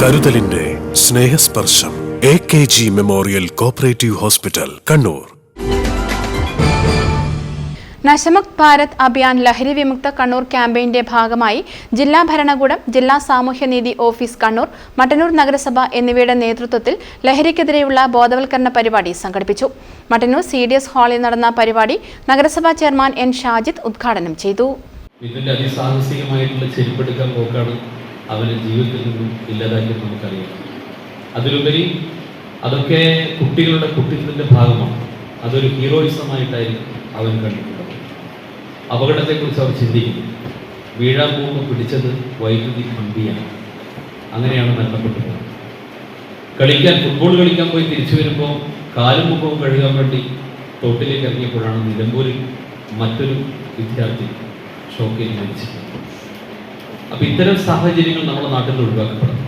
കരുതലിന്റെ Snehasparsham A K G memorial cooperative hospital Kannur. Nashamukt Bharat Abhiyan ലഹരി വിമുക്ത കണ്ണൂർ ക്യാമ്പയിന്റെ ഭാഗമായി ജില്ലാ ഭരണകൂടം ജില്ലാ സാമൂഹ്യനീതി ഓഫീസ് കണ്ണൂർ മട്ടന്നൂർ നഗരസഭ എന്നിവയുടെ നേതൃത്വത്തിൽ ലഹരിക്കെതിരെയുള്ള ബോധവൽക്കരണ പരിപാടി സംഘടിപ്പിച്ചു. മട്ടന്നൂർ സി ഡി എസ് ഹാളിൽ നടന്ന പരിപാടി നഗരസഭാ ചെയർമാൻ എൻ ഷാജിദ് ഉദ്ഘാടനം ചെയ്തു. ഇതിന്റെ അതിസാഹസികമായിട്ടുള്ള ചെരുപ്പെടുക്കാൻ പോക്കാണ് അവനെ ജീവിതത്തിൽ നിന്നും ഇല്ലാതാക്കിയത് നമുക്കറിയാം. അതിലുപരി അതൊക്കെ കുട്ടികളുടെ കുട്ടിത്വത്തിന്റെ ഭാഗമാണ്. അതൊരു ഹീറോയിസമായിട്ടായിരിക്കും അവൻ കണ്ടിട്ടുള്ളത്. അപകടത്തെക്കുറിച്ച് അവർ ചിന്തിക്കുന്നു. വീഴാൻ പോകുമ്പോൾ പിടിച്ചത് വൈദ്യുതി കമ്പിയാണ് അങ്ങനെയാണ് മരണപ്പെട്ടു പോകുന്നത് കളിക്കാൻ ഫുട്ബോൾ കളിക്കാൻ പോയി തിരിച്ചു വരുമ്പോൾ കാലും മുഖവും കഴുകാൻ വേണ്ടി തോട്ടിലേക്ക് ഇറങ്ങിയപ്പോഴാണ് നിലമ്പൂരിൽ മറ്റൊരു വിദ്യാർത്ഥി ഷോക്കേറ്റ് മരിച്ചത്. അപ്പം ഇത്തരം സാഹചര്യങ്ങൾ നമ്മുടെ നാട്ടിൽ നിന്ന് ഒഴിവാക്കപ്പെടും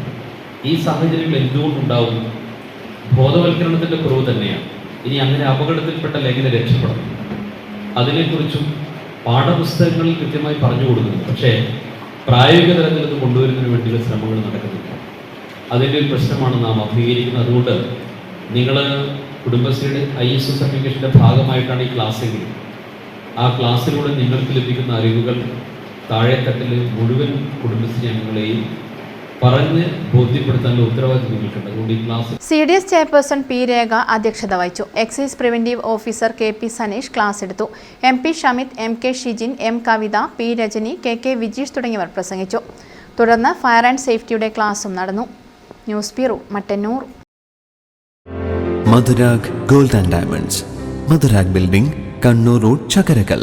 ഈ സാഹചര്യങ്ങൾ എന്തുകൊണ്ടുണ്ടാവും? ബോധവൽക്കരണത്തിന്റെ കുറവ് തന്നെയാണ്. ഇനി അങ്ങനെ അപകടത്തിൽപ്പെട്ട ലേഖന രക്ഷപ്പെടണം. അതിനെക്കുറിച്ചും പാഠപുസ്തകങ്ങളിൽ കൃത്യമായി പറഞ്ഞു കൊടുക്കുന്നു. പക്ഷേ പ്രായോഗിക തലത്തിൽ ഇത് കൊണ്ടുവരുന്നതിന് വേണ്ടിയുള്ള ശ്രമങ്ങൾ നടക്കുന്നില്ല. അതിന്റെ ഒരു പ്രശ്നമാണ് നാം അഭിമുഖീകരിക്കുന്നത്. അതുകൊണ്ട് നിങ്ങൾ കുടുംബശ്രീയുടെ ഐ എസ് എസ് സർട്ടിഫിക്കേഷന്റെ ഭാഗമായിട്ടാണ് ഈ ക്ലാസ്സെങ്കിൽ ആ ക്ലാസ്സിലൂടെ നിങ്ങൾക്ക് ലഭിക്കുന്ന അറിവുകൾ താഴെത്തട്ടിൽ മുഴുവൻ കുടുംബശ്രീ അംഗങ്ങളെയും പറഞ്ഞ് ബോധ്യപ്പെടുത്താനുള്ള ഉത്തരവാദിത്വം നിങ്ങൾക്കുണ്ട്. അതുകൊണ്ട് ഈ class C D S chairperson P Rekha അധ്യക്ഷത വഹിച്ചു. Excise preventive officer K P Saneesh class എടുത്തു. M P Shamith M K Shijin M Kavitha P Rajani K K Vijeesh തുടങ്ങിയവർ പ്രസംഗിച്ചു. തുടർന്ന് ഫയർ ആൻഡ് സേഫ്റ്റിയുടെ ക്ലാസും നടന്നു. News bureau Mattannur. Madhurag gold and diamonds. Madhurag building Kannur road Chakkarakkal.